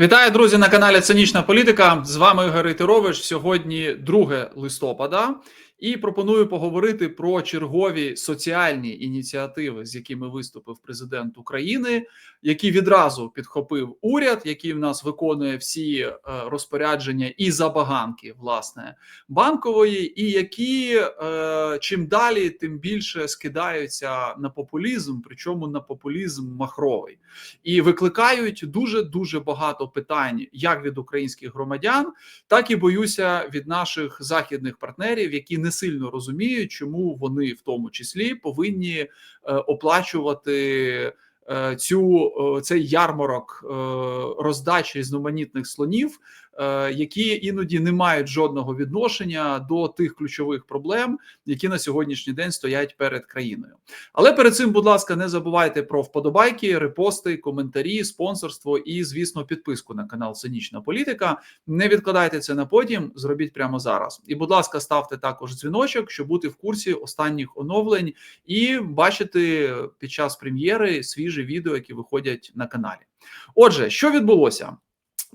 Вітаю, друзі, на каналі Цинічна Політика. З вами Ігор Ітерович. Сьогодні 2 листопада, і пропоную поговорити про чергові соціальні ініціативи, з якими виступив президент України, які відразу підхопив уряд, який в нас виконує всі е, розпорядження і забаганки власне банкової, і які е, чим далі, тим більше скидаються на популізм, причому на популізм махровий, і викликають дуже дуже багато питань як від українських громадян, так і боюся від наших західних партнерів, які не сильно розуміють, чому вони в тому числі повинні е, оплачувати. е, Цю е, цей ярмарок роздачі різноманітних слонів, які іноді не мають жодного відношення до тих ключових проблем, які на сьогоднішній день стоять перед країною. Але перед цим, будь ласка, не забувайте про вподобайки, репости, коментарі, спонсорство і, звісно, підписку на канал Цинічна Політика. Не відкладайте це на потім, зробіть прямо зараз. І, будь ласка, ставте також дзвіночок, щоб бути в курсі останніх оновлень і бачити під час прем'єри свіжі відео, які виходять на каналі. Отже, що відбулося?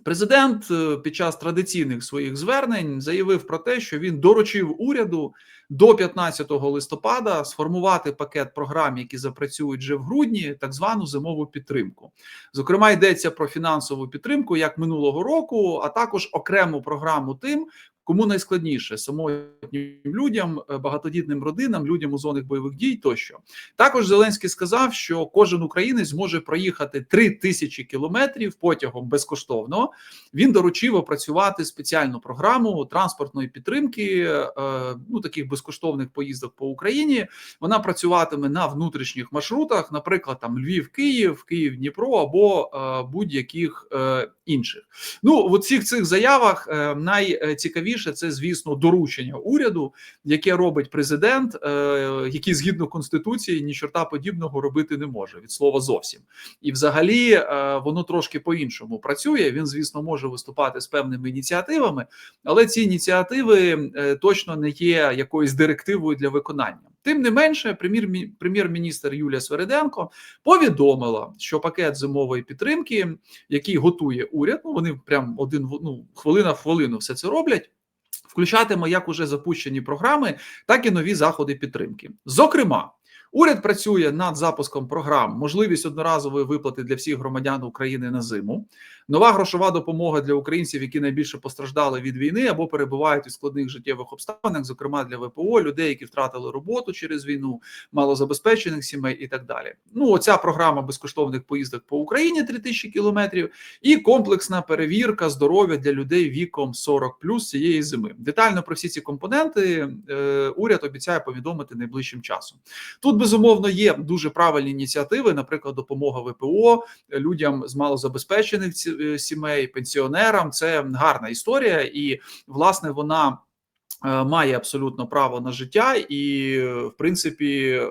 Президент е, під час традиційних своїх звернень заявив про те, що він доручив уряду до 15 листопада сформувати пакет програм, які запрацюють вже в грудні, так звану зимову підтримку. Зокрема, йдеться про фінансову підтримку як минулого року, а також окрему програму тим. Кому найскладніше самотнім людям, е, багатодітним родинам, людям у зонах бойових дій тощо також Зеленський сказав, що кожен українець зможе проїхати 3 тисячі кілометрів потягом безкоштовно. Він доручив опрацювати спеціальну програму транспортної підтримки, е, ну таких безкоштовних поїздок по Україні. Вона працюватиме на внутрішніх маршрутах, наприклад, там Львів, Київ, Київ, Дніпро або е, будь-яких інших. Ну в цих цих заявах е, найцікавіше це, звісно, доручення уряду, яке робить президент, е, який згідно конституції ні чорта подібного робити не може від слова зовсім. І, взагалі, е, воно трошки по-іншому працює. Він, звісно, може виступати з певними ініціативами, але ці ініціативи е, точно не є якоюсь директивою для виконання. Тим не менше, прем'єр- прем'єр-міністр Юлія Свериденко повідомила, що пакет зимової підтримки, який готує уряд, ну вони прям один ну, хвилина в хвилину все це роблять. Включатиме як уже запущені програми, так і нові заходи підтримки. Зокрема, уряд працює над запуском програм, можливість одноразової виплати для всіх громадян України на зиму, нова грошова допомога для українців, які найбільше постраждали від війни або перебувають у складних життєвих обставинах, зокрема для ВПО, людей, які втратили роботу через війну, малозабезпечених сімей і так далі. Ну, оця програма безкоштовних поїздок по Україні 3000 кілометрів, і комплексна перевірка здоров'я для людей віком 40 плюс цієї зими. Детально про всі ці компоненти е, уряд обіцяє повідомити найближчим часом. Тут безумовно є дуже правильні ініціативи, наприклад, допомога ВПО людям з малозабезпечених е, сімей, пенсіонерам. Це гарна історія, і власне вона. Е, Має абсолютно право на життя, і в принципі е,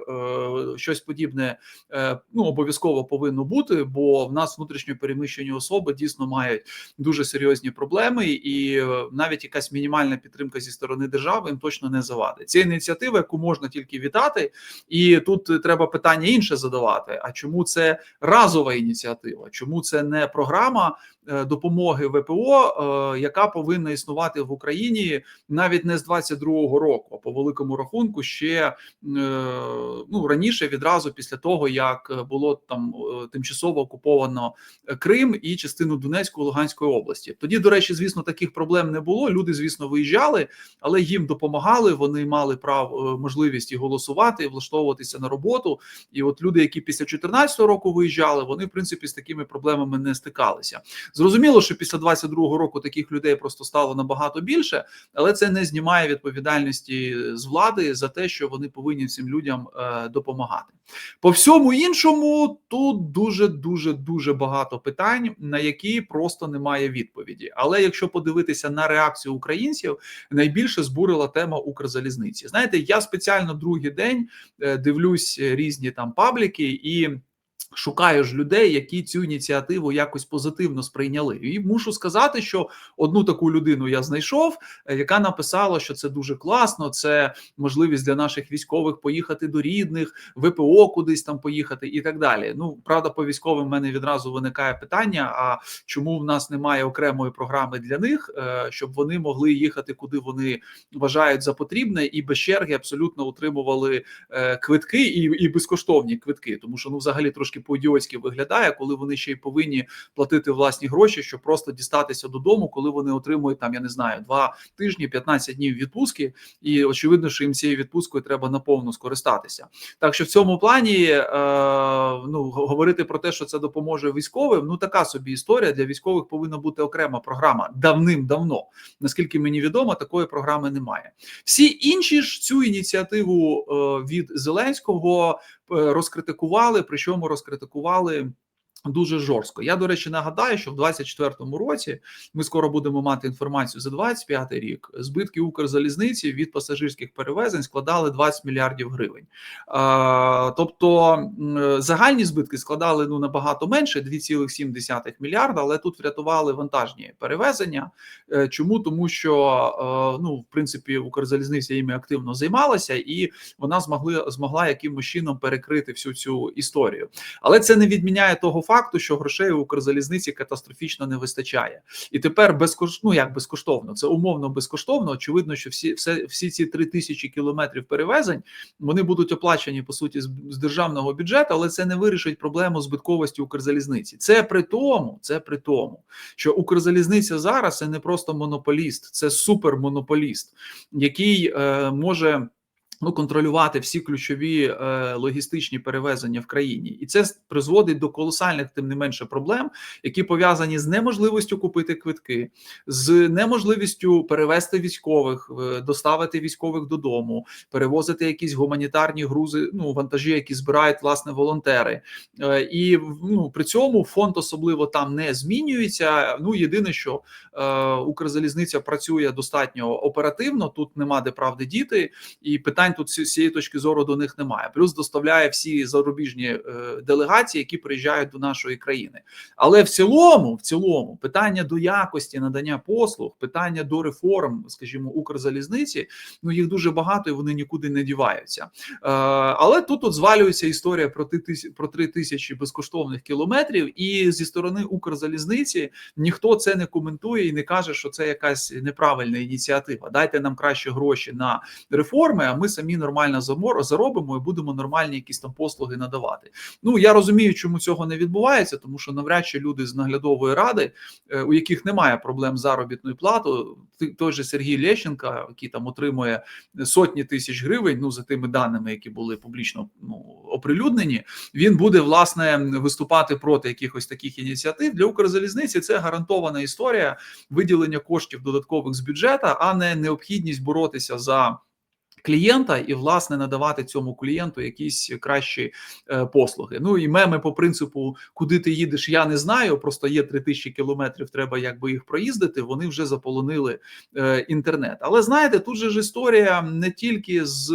щось подібне е, ну обов'язково повинно бути, бо в нас внутрішньо переміщені особи дійсно мають дуже серйозні проблеми, і навіть якась мінімальна підтримка зі сторони держави їм точно не завадить. Це ініціатива, яку можна тільки вітати, і тут треба питання інше задавати: а чому це разова ініціатива? Чому це не програма допомоги ВПО, е, яка повинна існувати в Україні навіть не з 22-го року, а по великому рахунку ще е, ну раніше, відразу після того як було там е, тимчасово окуповано Крим і частину Донецької Луганської області. Тоді, до речі, звісно, таких проблем не було. Люди, звісно, виїжджали, але їм допомагали. Вони мали право е, можливість і голосувати, і влаштовуватися на роботу. І от люди, які після 2014 року виїжджали, вони в принципі з такими проблемами не стикалися. Зрозуміло, що після 22-го року таких людей просто стало набагато більше, але це не знімає відповідальності з влади за те, що вони повинні цим людям е, допомагати. По всьому іншому тут дуже дуже дуже багато питань, на які просто немає відповіді. Але якщо подивитися на реакцію українців, найбільше збурила тема Укрзалізниці. Знаєте, я спеціально другий день е, дивлюсь різні там пабліки і. Шукаєш людей, які цю ініціативу якось позитивно сприйняли, і мушу сказати, що одну таку людину я знайшов, е, яка написала, що це дуже класно. Це можливість для наших військових поїхати до рідних, ВПО кудись там поїхати, і так далі. Ну правда, по військовим в мене відразу виникає питання: а чому в нас немає окремої програми для них, е, щоб вони могли їхати куди вони вважають за потрібне, і без черги абсолютно утримували е, квитки і, і безкоштовні квитки, тому що ну взагалі трошки по-ідіотськи виглядає, коли вони ще й повинні платити власні гроші, щоб просто дістатися додому, коли вони отримують там, я не знаю, два тижні, 15 днів відпустки, і очевидно, що їм цією відпусткою треба наповну скористатися. Так що в цьому плані е, ну говорити про те, що це допоможе військовим, ну така собі історія для військових повинна бути окрема програма давним-давно. Наскільки мені відомо, такої програми немає. Всі інші ж цю ініціативу е, від Зеленського е, розкритикували, причому розкритикували розкритикували Дуже жорстко. Я, до речі, нагадаю, що в 24-му році ми скоро будемо мати інформацію за 25-й рік. Збитки Укрзалізниці від пасажирських перевезень складали 20 мільярдів гривень. Тобто загальні збитки складали ну набагато менше 2,7 мільярда, але тут врятували вантажні перевезення. Е, чому тому, що е, ну в принципі Укрзалізниця іми активно займалася, і вона змогли змогла якимось чином перекрити всю цю історію, але це не відміняє того факту, що грошей у Укрзалізниці катастрофічно не вистачає, і тепер безкоштовно, ну як безкоштовно, це умовно безкоштовно. Очевидно, що всі все, всі ці три тисячі кілометрів перевезень вони будуть оплачені по суті з, з державного бюджету, але це не вирішить проблему збитковості Укрзалізниці. Це при тому, це при тому, що Укрзалізниця зараз це не просто монополіст, це супермонополіст, який е, може ну, контролювати всі ключові е, логістичні перевезення в країні, і це призводить до колосальних, тим не менше, проблем, які пов'язані з неможливістю купити квитки, з неможливістю перевезти військових, е, доставити військових додому, перевозити якісь гуманітарні грузи, ну вантажі, які збирають власне волонтери, е, і ну при цьому фонд особливо там не змінюється. Ну єдине, що е, Укрзалізниця працює достатньо оперативно. Тут нема де правди діти, і питання питань тут з цієї точки зору до них немає. Плюс доставляє всі зарубіжні е, делегації, які приїжджають до нашої країни. Але в цілому, в цілому, питання до якості надання послуг, питання до реформ, скажімо, Укрзалізниці, ну їх дуже багато і вони нікуди не діваються. Е, але тут от звалюється історія про ти про три тисячі безкоштовних кілометрів, і зі сторони Укрзалізниці ніхто це не коментує і не каже, що це якась неправильна ініціатива. Дайте нам краще гроші на реформи. А ми самі нормально заробимо і будемо нормальні якісь там послуги надавати. Ну я розумію, чому цього не відбувається, тому що навряд чи люди з наглядової ради, е, у яких немає проблем з заробітною платою, той же Сергій Лещенка, який там отримує сотні тисяч гривень, ну за тими даними, які були публічно ну оприлюднені, він буде власне виступати проти якихось таких ініціатив для Укрзалізниці. Це гарантована історія виділення коштів додаткових з бюджету, а не необхідність боротися за клієнта і власне надавати цьому клієнту якісь кращі е, послуги. Ну і меми по принципу, куди ти їдеш, я не знаю. Просто є 3000 кілометрів. Треба якби їх проїздити. Вони вже заполонили е, інтернет. Але знаєте, тут же ж історія не тільки з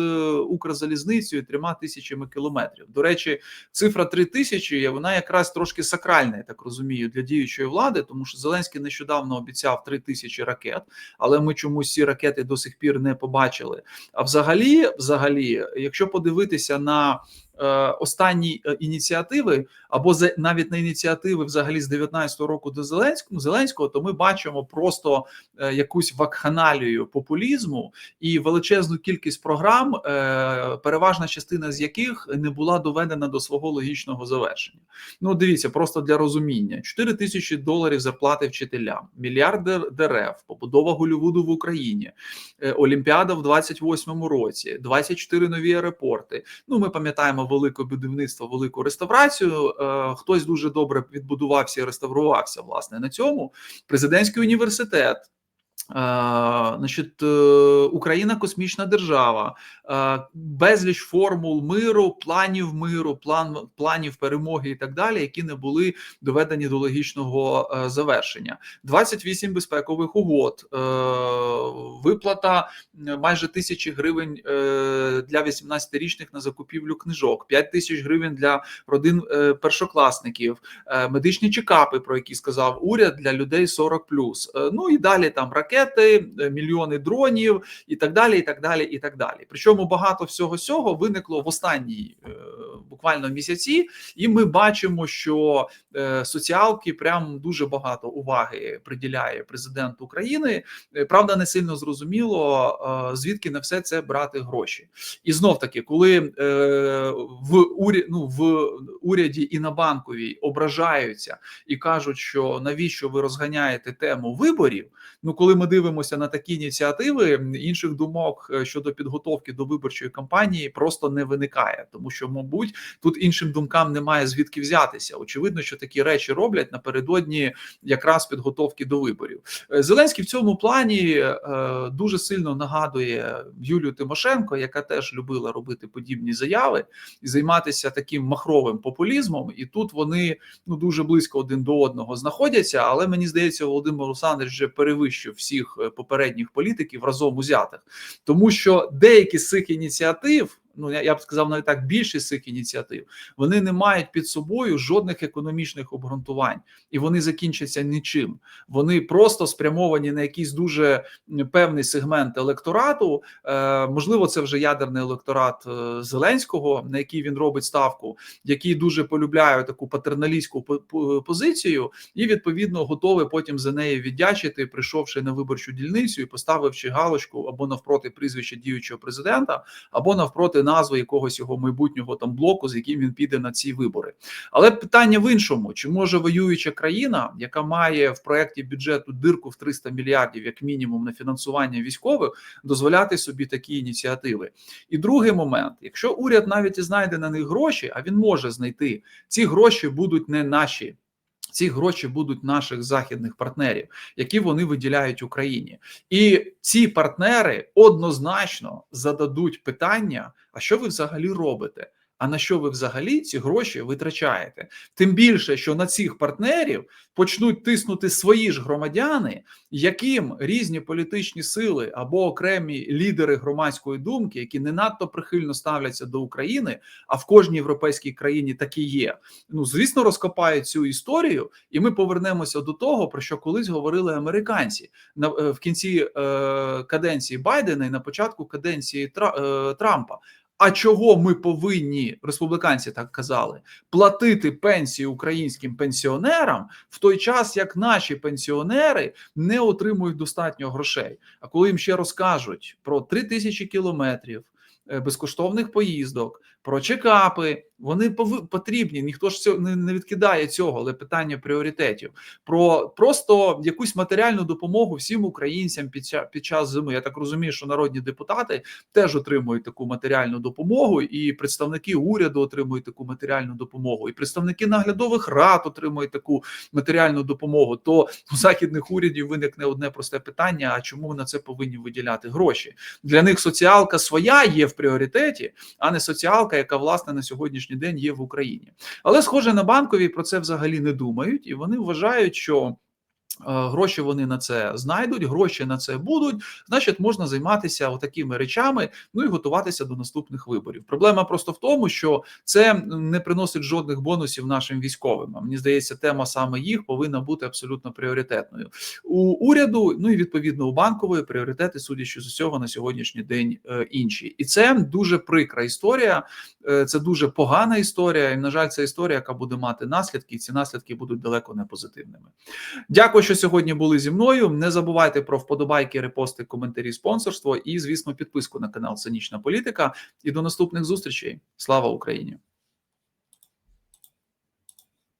Укрзалізницею, трьома тисячами кілометрів. До речі, цифра 3000, вона якраз трошки сакральна, я так розумію, для діючої влади, тому що Зеленський нещодавно обіцяв 3000 ракет, але ми чомусь ці ракети до сих пір не побачили. А взагалі взагалі, взагалі, якщо подивитися на останні е, ініціативи, або навіть на ініціативи взагалі з 19-го року до Зеленського Зеленського, то ми бачимо просто е, якусь вакханалію популізму і величезну кількість програм, переважна частина з яких не була доведена до свого логічного завершення. Ну, дивіться, просто для розуміння: 4 тисячі доларів зарплати вчителям, мільярд дерев, побудова Голівуду в Україні, Олімпіада в 28-му році, 24 нові аеропорти. Ну, ми пам'ятаємо велике будівництво, велику реставрацію. Е, хтось дуже добре відбудувався і реставрувався власне на цьому. Президентський університет. Е, значить, е, Україна космічна держава, е, безліч формул миру, планів миру, план планів перемоги і так далі, які не були доведені до логічного завершення. 28 безпекових угод, виплата майже тисячі гривень для 18-річних на закупівлю книжок, 5 тисяч гривень для родин першокласників, медичні чекапи, про які сказав уряд для людей 40+. Ну і далі там ракети ракети, е, мільйони дронів і так далі. І так далі, і так далі. Причому багато всього цього виникло в останній е, буквально місяці, і ми бачимо, що е, соціалки прям дуже багато уваги приділяє президент України. Правда, не сильно зрозуміло, звідки на все це брати гроші. І знов таки, коли в уряді, ну, в уряді і на банковій ображаються і кажуть, що навіщо ви розганяєте тему виборів? Ну, коли ми дивимося на такі ініціативи, інших думок е, щодо підготовки до виборчої кампанії просто не виникає, тому що, мабуть, тут іншим думкам немає звідки взятися. Очевидно, що такі речі роблять напередодні якраз підготовки до виборів. Е, Зеленський в цьому плані е, дуже сильно нагадує Юлію Тимошенко, яка теж любила робити подібні заяви і займатися таким махровим популізмом. І тут вони ну дуже близько один до одного знаходяться. Але мені здається, Володимир Олександрович вже перевищив всіх всіх е, попередніх політиків разом узятих, тому що деякі з цих ініціатив ну я б сказав, навіть так більшість цих ініціатив вони не мають під собою жодних економічних обґрунтувань, і вони закінчаться нічим. Вони просто спрямовані на якийсь дуже певний сегмент електорату. Е, Можливо, це вже ядерний електорат е, Зеленського, на який він робить ставку, який дуже полюбляє таку патерналістську позицію, і відповідно готовий потім за неї віддячити, прийшовши на виборчу дільницю і поставивши галочку або навпроти прізвища діючого президента, або навпроти назви якогось його майбутнього там блоку, з яким він піде на ці вибори. Але питання в іншому: чи може воююча країна, яка має в проєкті бюджету дирку в 300 мільярдів, як мінімум, на фінансування військових, дозволяти собі такі ініціативи? І другий момент: якщо уряд навіть і знайде на них гроші, а він може знайти ці гроші, будуть не наші. Ці гроші будуть наших західних партнерів, які вони виділяють Україні, і ці партнери однозначно зададуть питання: а що ви взагалі робите? А на що ви взагалі ці гроші витрачаєте? Тим більше, що на цих партнерів почнуть тиснути свої ж громадяни, яким різні політичні сили або окремі лідери громадської думки, які не надто прихильно ставляться до України, а в кожній європейській країні такі є. Ну звісно, розкопають цю історію, і ми повернемося до того, про що колись говорили американці на е, в кінці е, каденції Байдена і на початку каденції е, Трампа. А чого ми повинні республіканці так казали платити пенсії українським пенсіонерам в той час, як наші пенсіонери не отримують достатньо грошей? А коли їм ще розкажуть про 3 тисячі кілометрів е, безкоштовних поїздок, про чекапи, вони потрібні. Ніхто ж цього не відкидає цього, але питання пріоритетів про просто якусь матеріальну допомогу всім українцям під час, під час зими. Я так розумію, що народні депутати теж отримують таку матеріальну допомогу, і представники уряду отримують таку матеріальну допомогу, і представники наглядових рад отримують таку матеріальну допомогу. То у західних урядів виникне одне просте питання: а чому на це повинні виділяти гроші? Для них соціалка своя є в пріоритеті, а не соціалка, яка власне на сьогоднішній день є в Україні. Але схоже на банкові про це взагалі не думають, і вони вважають, що гроші вони на це знайдуть, гроші на це будуть. Значить, можна займатися такими речами, ну і готуватися до наступних виборів. Проблема просто в тому, що це не приносить жодних бонусів нашим військовим. Мені здається, тема саме їх повинна бути абсолютно пріоритетною у уряду. Ну і відповідно у банкової пріоритети, судячи з усього, на сьогоднішній день е, інші, і це дуже прикра історія. Е, це дуже погана історія. І на жаль, це історія, яка буде мати наслідки, і ці наслідки будуть далеко не позитивними. Дякую що сьогодні були зі мною. Не забувайте про вподобайки, репости, коментарі, спонсорство і, звісно, підписку на канал Цинічна Політика. І до наступних зустрічей. Слава Україні!